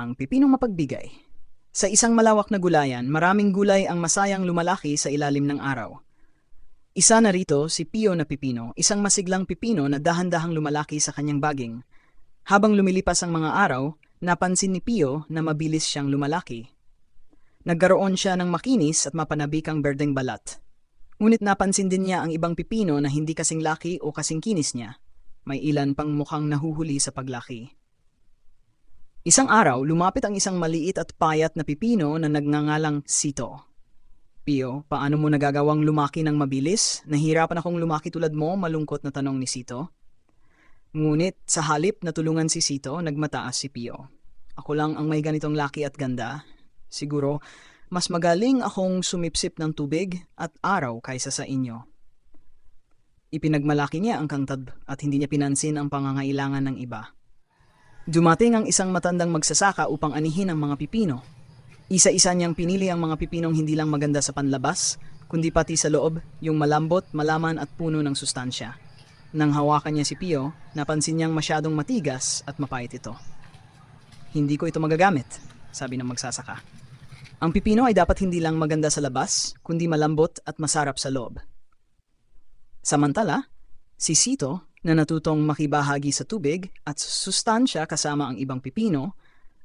ang pipinong mapagbigay. Sa isang malawak na gulayan, maraming gulay ang masayang lumalaki sa ilalim ng araw. Isa na rito si Pio na pipino, isang masiglang pipino na dahan-dahang lumalaki sa kanyang baging. Habang lumilipas ang mga araw, napansin ni Pio na mabilis siyang lumalaki. Nagkaroon siya ng makinis at mapanabikang berdeng balat. Ngunit napansin din niya ang ibang pipino na hindi kasing laki o kasing kinis niya. May ilan pang mukhang nahuhuli sa paglaki. Isang araw, lumapit ang isang maliit at payat na pipino na nagngangalang Sito. Pio, paano mo nagagawang lumaki ng mabilis? Nahirapan akong lumaki tulad mo, malungkot na tanong ni Sito. Ngunit sa halip na tulungan si Sito, nagmataas si Pio. Ako lang ang may ganitong laki at ganda. Siguro, mas magaling akong sumipsip ng tubig at araw kaysa sa inyo. Ipinagmalaki niya ang kangtad at hindi niya pinansin ang pangangailangan ng iba. Dumating ang isang matandang magsasaka upang anihin ang mga pipino. Isa-isa niyang pinili ang mga pipinong hindi lang maganda sa panlabas, kundi pati sa loob, yung malambot, malaman at puno ng sustansya. Nang hawakan niya si Pio, napansin niyang masyadong matigas at mapait ito. Hindi ko ito magagamit, sabi ng magsasaka. Ang pipino ay dapat hindi lang maganda sa labas, kundi malambot at masarap sa loob. Samantala, si Sito na natutong makibahagi sa tubig at sustansya kasama ang ibang pipino,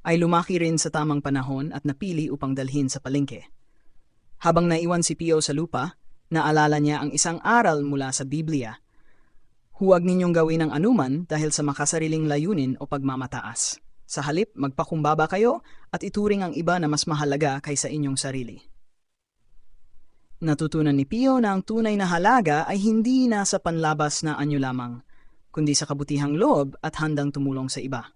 ay lumaki rin sa tamang panahon at napili upang dalhin sa palengke. Habang naiwan si Pio sa lupa, naalala niya ang isang aral mula sa Biblia. Huwag ninyong gawin ang anuman dahil sa makasariling layunin o pagmamataas. Sa halip, magpakumbaba kayo at ituring ang iba na mas mahalaga kaysa inyong sarili. Natutunan ni Pio na ang tunay na halaga ay hindi nasa panlabas na anyo lamang, kundi sa kabutihang loob at handang tumulong sa iba.